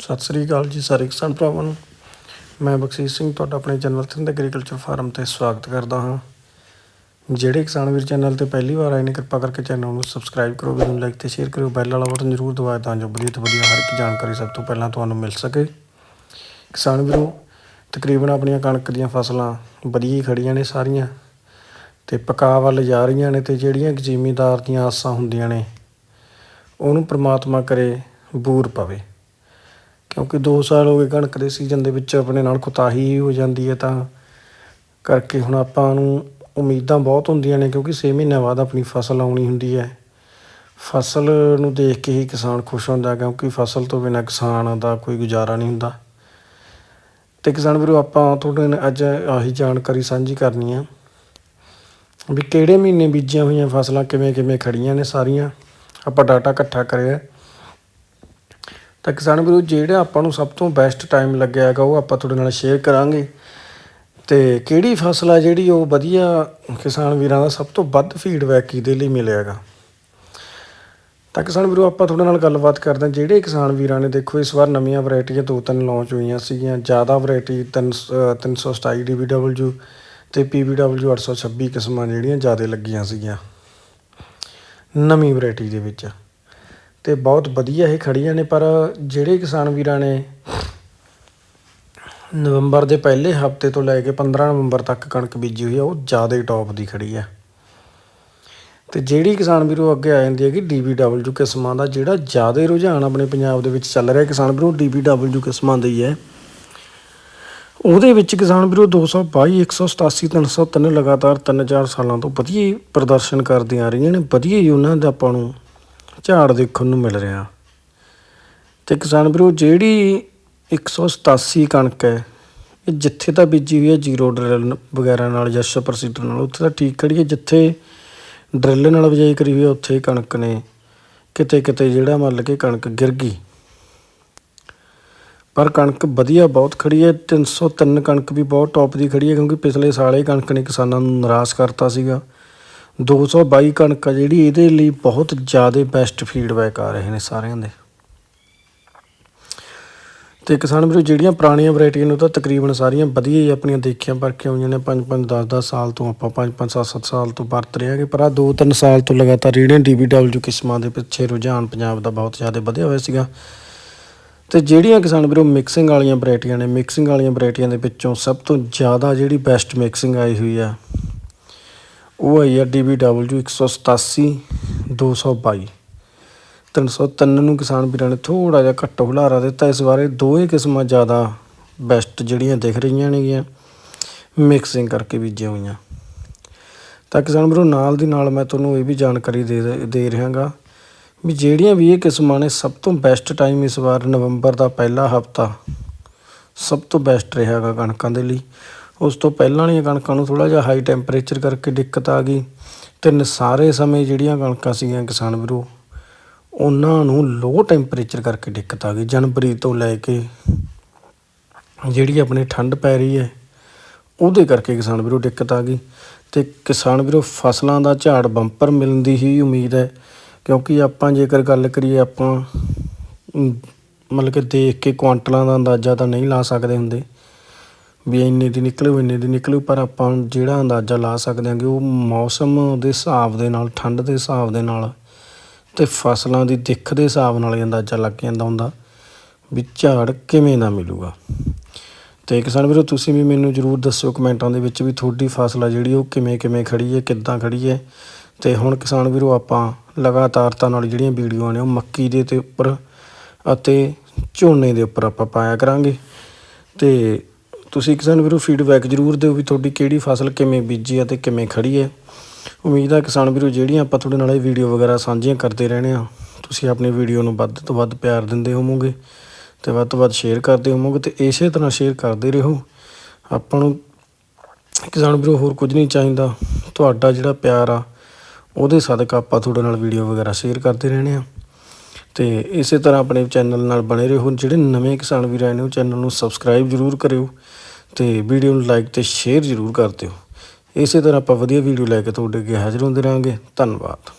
ਸਤਿ ਸ੍ਰੀ ਅਕਾਲ ਜੀ ਸਾਰੇ ਕਿਸਾਨ ਭਰਾਵਾਂ ਨੂੰ। ਮੈਂ ਬਖਸ਼ੀਸ਼ ਸਿੰਘ, ਤੁਹਾਡਾ ਆਪਣੇ ਚੈਨਲ ਥਿੰਦ ਐਗਰੀਕਲਚਰ ਫਾਰਮ ਤੇ ਸਵਾਗਤ ਕਰਦਾ ਹਾਂ। ਜਿਹੜੇ ਕਿਸਾਨ ਵੀਰ ਚੈਨਲ ਤੇ ਪਹਿਲੀ ਵਾਰ ਆਏ ਨੇ, ਕਿਰਪਾ ਕਰਕੇ ਚੈਨਲ ਨੂੰ ਸਬਸਕ੍ਰਾਈਬ ਕਰੋ, ਵੀਡੀਓ ਨੂੰ ਲਾਈਕ ਤੇ ਸ਼ੇਅਰ ਕਰਿਓ, ਬੈਲ ਵਾਲਾ ਬਟਨ ਜ਼ਰੂਰ ਦਬਾਓ, ਤਾਂ ਜੋ ਵਧੀਆ ਤੋਂ ਵਧੀਆ ਹਰ ਇੱਕ ਜਾਣਕਾਰੀ ਸਭ ਤੋਂ ਪਹਿਲਾਂ ਤੁਹਾਨੂੰ ਮਿਲ ਸਕੇ। ਕਿਸਾਨ ਵੀਰੋ, ਤਕਰੀਬਨ ਆਪਣੀਆਂ ਕਣਕ ਦੀਆਂ ਫਸਲਾਂ ਵਧੀਆ ਹੀ ਖੜੀਆਂ ਨੇ ਸਾਰੀਆਂ ਤੇ ਪਕਾ ਵੱਲ ਜਾ ਰਹੀਆਂ ਨੇ ਤੇ ਜਿਹੜੀਆਂ ਜ਼ਿਮੀਦਾਰ ਦੀਆਂ ਆਸਾਂ ਹੁੰਦੀਆਂ ਨੇ, ਉਹਨੂੰ ਪ੍ਰਮਾਤਮਾ ਕਰੇ ਬੂਰ ਪਵੇ। ਕਿਉਂਕਿ 2 ਸਾਲ ਹੋ ਗਏ ਕਣਕ ਦੇ ਸੀਜ਼ਨ ਦੇ ਵਿੱਚ ਆਪਣੇ ਨਾਲ ਕੁਤਾਹੀ ਹੋ ਜਾਂਦੀ ਹੈ ਤਾਂ ਕਰਕੇ ਹੁਣ ਆਪਾਂ ਨੂੰ ਉਮੀਦਾਂ ਬਹੁਤ ਹੁੰਦੀਆਂ ਨੇ ਕਿਉਂਕਿ 6 ਮਹੀਨਿਆਂ ਬਾਅਦ ਆਪਣੀ ਫਸਲ ਆਉਣੀ ਹੁੰਦੀ ਹੈ। ਫਸਲ ਨੂੰ ਦੇਖ ਕੇ ਹੀ ਕਿਸਾਨ ਖੁਸ਼ ਹੁੰਦਾ ਕਿਉਂਕਿ ਫਸਲ ਤੋਂ ਬਿਨਾਂ ਕਿਸਾਨ ਦਾ ਕੋਈ ਗੁਜ਼ਾਰਾ ਨਹੀਂ ਹੁੰਦਾ। ਤੇ ਕਿਸਾਨ ਵੀਰੋ, ਆਪਾਂ ਤੁਹਾਡੇ ਨਾਲ ਅੱਜ ਆਹੀ ਜਾਣਕਾਰੀ ਸਾਂਝੀ ਕਰਨੀ ਆ ਵੀ ਕਿਹੜੇ ਮਹੀਨੇ ਬੀਜੀਆਂ ਹੋਈਆਂ ਫਸਲਾਂ ਕਿਵੇਂ ਕਿਵੇਂ ਖੜੀਆਂ ਨੇ ਸਾਰੀਆਂ। ਆਪਾਂ ਡਾਟਾ ਇਕੱਠਾ ਕਰਿਆ। ਤਾਂ ਕਿਸਾਨ ਵੀਰੋ, ਜਿਹੜਾ ਆਪਾਂ ਨੂੰ ਸਭ ਤੋਂ ਬੈਸਟ ਟਾਈਮ ਲੱਗਿਆ ਹੈਗਾ, ਉਹ ਆਪਾਂ ਤੁਹਾਡੇ ਨਾਲ ਸ਼ੇਅਰ ਕਰਾਂਗੇ। ਤੇ ਕਿਹੜੀ ਫਸਲ ਆ ਜਿਹੜੀ ਉਹ ਵਧੀਆ ਕਿਸਾਨ ਵੀਰਾਂ ਦਾ ਸਭ ਤੋਂ ਵੱਧ ਫੀਡਬੈਕ ਕਿਹਦੇ ਲਈ ਮਿਲਿਆ ਹੈਗਾ? ਤਾਂ ਕਿਸਾਨ ਵੀਰੋ, ਆਪਾਂ ਤੁਹਾਡੇ ਨਾਲ ਗੱਲਬਾਤ ਕਰਦੇ ਹਾਂ। ਜਿਹੜੇ ਕਿਸਾਨ ਵੀਰਾਂ ਨੇ ਦੇਖੋ, ਇਸ ਵਾਰ ਨਵੀਆਂ ਵੈਰਾਈਟੀਆਂ ਦੋ ਤਿੰਨ ਲਾਂਚ ਹੋਈਆਂ ਸੀਗੀਆਂ। ਜ਼ਿਆਦਾ ਵੈਰਾਈਟੀ 327 DBW ਤੇ PBW 826 ਕਿਸਮਾਂ ਜਿਹੜੀਆਂ ਜ਼ਿਆਦਾ ਲੱਗੀਆਂ ਸੀਗੀਆਂ। ਨਵੀਂ ਵੈਰਾਈਟੀ ਦੇ ਵਿੱਚ। ਤੇ ਬਹੁਤ ਵਧੀਆ ਇਹ ਖੜੀਆਂ ਨੇ, ਪਰ ਜਿਹੜੇ ਕਿਸਾਨ ਵੀਰਾਂ ਨੇ ਨਵੰਬਰ ਦੇ ਪਹਿਲੇ ਹਫ਼ਤੇ ਤੋਂ ਲੈ ਕੇ 15 ਨਵੰਬਰ ਤੱਕ ਕਣਕ ਬੀਜੀ ਹੋਈ ਆ, ਉਹ ਜ਼ਿਆਦਾ ਹੀ ਟੌਪ ਦੀ ਖੜੀ ਆ। ਤੇ ਜਿਹੜੀ ਕਿਸਾਨ ਵੀਰੋ ਅੱਗੇ ਆ ਜਾਂਦੀ ਹੈ ਕਿ DBW ਕਿਸਮਾਂ ਦਾ, ਜਿਹੜਾ ਜ਼ਿਆਦਾ ਰੁਝਾਨ ਆਪਣੇ ਪੰਜਾਬ ਦੇ ਵਿੱਚ ਚੱਲ ਰਿਹਾ, ਕਿਸਾਨ ਵੀਰੋ DBW ਕਿਸਮਾਂ ਦਾ ਹੀ ਹੈ। ਉਹਦੇ ਵਿੱਚ ਕਿਸਾਨ ਵੀਰੋ 222 187 303 ਲਗਾਤਾਰ 3-4 ਸਾਲਾਂ ਤੋਂ ਵਧੀਆ ਹੀ ਪ੍ਰਦਰਸ਼ਨ ਕਰਦੀਆਂ ਆ ਰਹੀਆਂ ਨੇ, ਵਧੀਆ ਹੀ ਉਹਨਾਂ ਦਾ ਆਪਾਂ ਨੂੰ ਝਾੜ ਦੇਖਣ ਨੂੰ ਮਿਲ ਰਿਹਾ। ਤੇ ਕਿਸਾਨ ਵੀਰੋ, ਜਿਹੜੀ 187 ਕਣਕ ਹੈ, ਇਹ ਜਿੱਥੇ ਤਾਂ ਬੀਜੀ ਹੋਈ ਹੈ ਜ਼ੀਰੋ ਡਰਿਲ ਵਗੈਰਾ ਨਾਲ ਜਾਂ ਸੁਪਰ ਸੀਡਰ ਨਾਲ, ਉੱਥੇ ਤਾਂ ਠੀਕ ਖੜੀ ਹੈ। ਜਿੱਥੇ ਡਰਿਲ ਨਾਲ ਬਿਜਾਈ ਕਰੀ ਹੋਈ ਹੈ, ਉੱਥੇ ਕਣਕ ਨੇ ਕਿਤੇ ਕਿਤੇ ਜਿਹੜਾ ਮੰਨ ਕੇ ਕਣਕ ਗਿਰ ਗਈ। ਪਰ ਕਣਕ ਵਧੀਆ ਬਹੁਤ ਖੜੀ ਹੈ 303 ਕਣਕ ਵੀ ਬਹੁਤ ਟੌਪ ਦੀ ਖੜੀ ਹੈ, ਕਿਉਂਕਿ ਪਿਛਲੇ ਸਾਲ ਇਹ ਕਣਕ ਨੇ ਕਿਸਾਨਾਂ ਨੂੰ ਨਿਰਾਸ਼ ਕਰਤਾ ਸੀਗਾ। 222 ਕਣਕ ਆ ਜਿਹੜੀ ਇਹਦੇ ਲਈ ਬਹੁਤ ਜ਼ਿਆਦਾ ਬੈਸਟ ਫੀਡਬੈਕ ਆ ਰਹੇ ਨੇ ਸਾਰਿਆਂ ਦੇ। ਤੇ ਕਿਸਾਨ ਵੀਰੋ, ਜਿਹੜੀਆਂ ਪੁਰਾਣੀਆਂ ਵੈਰਾਈਟੀਆਂ ਨੇ ਉਹ ਤਾਂ ਤਕਰੀਬਨ ਸਾਰੀਆਂ ਵਧੀਆ ਹੀ ਆਪਣੀਆਂ ਦੇਖੀਆਂ ਪਰਖੀਆਂ ਹੋਈਆਂ ਨੇ 5 5 10 10 ਸਾਲ ਤੋਂ ਆਪਾਂ 5 5 7 7 ਸਾਲ ਤੋਂ ਵਰਤ ਰਹੇ ਹਾਂਗੇ, ਪਰ ਆ 2 3 ਸਾਲ ਤੋਂ ਲਗਾਤਾਰ ਜਿਹੜੀਆਂ DBW ਕਿਸਮਾਂ ਦੇ ਪਿੱਛੇ ਰੁਝਾਨ ਪੰਜਾਬ ਦਾ ਬਹੁਤ ਜ਼ਿਆਦਾ ਵਧਿਆ ਹੋਇਆ ਸੀਗਾ। ਤੇ ਜਿਹੜੀਆਂ ਕਿਸਾਨ ਵੀਰੋ ਮਿਕਸਿੰਗ ਵਾਲੀਆਂ ਵੈਰਾਈਟੀਆਂ ਨੇ ਮਿਕਸਿੰਗ ਵਾਲੀਆਂ ਵੈਰਾਈਟੀਆਂ ਦੇ ਵਿੱਚੋਂ ਸਭ ਤੋਂ ਜ਼ਿਆਦਾ ਜਿਹੜੀ ਬੈਸਟ ਮਿਕਸਿੰਗ ਆਈ ਹੋਈ ਆ ਉਹ ਆਈ ਆ DBW 187 222 303 ਨੂੰ ਕਿਸਾਨ ਵੀਰਾਂ ਨੇ ਥੋੜਾ ਜਿਹਾ ਘੱਟ ਹੁਲਾਰਾ ਦਿੱਤਾ। ਇਸ ਬਾਰੇ ਦੋਵੇਂ ਕਿਸਮਾਂ ਜ਼ਿਆਦਾ ਬੈਸਟ ਜਿਹੜੀਆਂ ਦਿਖ ਰਹੀਆਂ ਨੇਗੀਆਂ ਮਿਕਸਿੰਗ ਕਰਕੇ ਬੀਜੀਆਂ ਹੋਈਆਂ। ਤਾਂ ਕਿਸਾਨ ਵੀਰੋ, ਨਾਲ ਦੀ ਨਾਲ ਮੈਂ ਤੁਹਾਨੂੰ ਇਹ ਵੀ ਜਾਣਕਾਰੀ ਦੇ ਦੇ ਰਿਹਾਗਾ ਵੀ ਜਿਹੜੀਆਂ ਵੀ ਇਹ ਕਿਸਮਾਂ ਨੇ, ਸਭ ਤੋਂ ਬੈਸਟ ਟਾਈਮ ਇਸ ਵਾਰ ਨਵੰਬਰ ਦਾ ਪਹਿਲਾ ਹਫਤਾ ਸਭ ਤੋਂ ਬੈਸਟ ਰਿਹਾਗਾ ਕਣਕਾਂ ਦੇ ਲਈ। ਉਸ ਤੋਂ ਪਹਿਲਾਂ ਵਾਲੀਆਂ ਕਣਕਾਂ ਨੂੰ ਥੋੜਾ ਜਿਹਾ ਹਾਈ ਟੈਂਪਰੇਚਰ ਕਰਕੇ ਦਿੱਕਤ ਆ ਗਈ ਤੇ ਸਾਰੇ ਸਮੇਂ ਜਿਹੜੀਆਂ ਕਣਕਾਂ ਸੀਗੀਆਂ ਕਿਸਾਨ ਵੀਰੋ, ਉਹਨਾਂ ਨੂੰ ਲੋ ਟੈਂਪਰੇਚਰ ਕਰਕੇ ਦਿੱਕਤ ਆ ਗਈ ਜਨਵਰੀ ਤੋਂ ਲੈ ਕੇ। ਜਿਹੜੀ ਆਪਣੀ ਠੰਡ ਪੈ ਰਹੀ ਹੈ, ਉਹਦੇ ਕਰਕੇ ਕਿਸਾਨ ਵੀਰੋ ਦਿੱਕਤ ਆ ਗਈ ਤੇ ਕਿਸਾਨ ਵੀਰੋ ਫਸਲਾਂ ਦਾ ਝਾੜ ਬੰਪਰ ਮਿਲਣ ਦੀ ਹੀ ਉਮੀਦ ਹੈ, ਕਿਉਂਕਿ ਆਪਾਂ ਜੇਕਰ ਗੱਲ ਕਰੀਏ ਆਪਾਂ, ਮਤਲਬ ਕਿ ਦੇਖ ਕੇ ਕੁਆਂਟਲਾਂ ਦਾ ਅੰਦਾਜ਼ਾ ਤਾਂ ਨਹੀਂ ਲਾ ਸਕਦੇ ਹੁੰਦੇ। ਵੀ ਇੰਨੇ ਦੀ ਨਿਕਲੂ ਇੰਨੇ ਦੀ ਨਿਕਲੂ ਪਰ ਆਪਾਂ ਜਿਹੜਾ ਅੰਦਾਜ਼ਾ ਲਾ ਸਕਦੇ ਹਾਂ ਕਿ ਉਹ ਮੌਸਮ ਦੇ ਹਿਸਾਬ ਦੇ ਨਾਲ, ਠੰਡ ਦੇ ਹਿਸਾਬ ਦੇ ਨਾਲ ਅਤੇ ਫਸਲਾਂ ਦੀ ਦਿੱਖ ਦੇ ਹਿਸਾਬ ਨਾਲ ਹੀ ਅੰਦਾਜ਼ਾ ਲੱਗ ਜਾਂਦਾ ਹੁੰਦਾ ਵੀ ਝਾੜ ਕਿਵੇਂ ਦਾ ਮਿਲੂਗਾ। ਤੇ ਕਿਸਾਨ ਵੀਰੋ, ਤੁਸੀਂ ਵੀ ਮੈਨੂੰ ਜਰੂਰ ਦੱਸਿਓ ਕਮੈਂਟਾਂ ਦੇ ਵਿੱਚ ਵੀ ਤੁਹਾਡੀ ਫਸਲ ਆ ਜਿਹੜੀ, ਉਹ ਕਿਵੇਂ ਕਿਵੇਂ ਖੜੀ ਹੈ ਕਿੱਦਾਂ ਖੜੀ ਹੈ ਤੇ ਹੁਣ ਕਿਸਾਨ ਵੀਰੋ, ਆਪਾਂ ਲਗਾਤਾਰਤਾ ਨਾਲ ਜਿਹੜੀਆਂ ਵੀਡੀਓਆਂ ਨੇ, ਉਹ ਮੱਕੀ ਦੇ ਤੇ ਉੱਪਰ ਅਤੇ ਝੋਨੇ ਦੇ ਉੱਪਰ ਆਪਾਂ ਪਾਇਆ ਕਰਾਂਗੇ। ਤੇ ਤੁਸੀਂ ਕਿਸਾਨ ਵੀਰੋ ਫੀਡਬੈਕ ਜਰੂਰ ਦਿਓ ਵੀ ਤੁਹਾਡੀ ਕਿਹੜੀ ਫਸਲ ਕਿਵੇਂ ਬੀਜੀ ਹੈ ਤੇ ਕਿਵੇਂ ਖੜੀ ਹੈ ਉਮੀਦ ਹੈ ਕਿਸਾਨ ਵੀਰੋ ਜਿਹੜੀਆਂ ਆਪਾਂ ਤੁਹਾਡੇ ਨਾਲ ਇਹ ਵੀਡੀਓ ਵਗੈਰਾ ਸਾਂਝੀਆਂ ਕਰਦੇ ਰਹਿਣੇ ਆ ਤੁਸੀਂ ਆਪਣੀ ਵੀਡੀਓ ਨੂੰ ਵੱਧ ਤੋਂ ਵੱਧ ਪਿਆਰ ਦਿੰਦੇ ਹੋਵੋਗੇ ਤੇ ਵੱਧ ਤੋਂ ਵੱਧ ਸ਼ੇਅਰ ਕਰਦੇ ਹੋਵੋਗੇ ਤੇ ਇਸੇ ਤਰ੍ਹਾਂ ਸ਼ੇਅਰ ਕਰਦੇ ਰਹੋ। ਆਪਾਂ ਨੂੰ ਕਿਸਾਨ ਵੀਰੋ ਹੋਰ ਕੁਝ ਨਹੀਂ ਚਾਹੀਦਾ, ਤੁਹਾਡਾ ਜਿਹੜਾ ਪਿਆਰ ਆ, ਉਹਦੇ ਸਦਕਾ ਆਪਾਂ ਤੁਹਾਡੇ ਨਾਲ ਵੀਡੀਓ ਵਗੈਰਾ ਸ਼ੇਅਰ ਕਰਦੇ ਰਹਿਣੇ ਆ ਤੇ ਇਸੇ ਤਰ੍ਹਾਂ ਆਪਣੇ ਚੈਨਲ ਨਾਲ ਬਣੇ ਰਹੋ। ਜਿਹੜੇ ਨਵੇਂ ਕਿਸਾਨ ਵੀਰ ਆਏ ਨੇ, ਉਹ ਚੈਨਲ ਨੂੰ ਸਬਸਕ੍ਰਾਈਬ ਜਰੂਰ ਕਰਿਓ ਤੇ ਵੀਡੀਓ ਨੂੰ ਲਾਈਕ ਤੇ ਸ਼ੇਅਰ ਜਰੂਰ ਕਰ ਦਿਓ। ਇਸੇ ਤਰ੍ਹਾਂ ਆਪਾਂ ਵਧੀਆ ਵੀਡੀਓ ਲੈ ਕੇ ਤੁਹਾਡੇ ਅੱਗੇ ਹਾਜ਼ਰ ਹੁੰਦੇ ਰਹਾਂਗੇ। ਧੰਨਵਾਦ।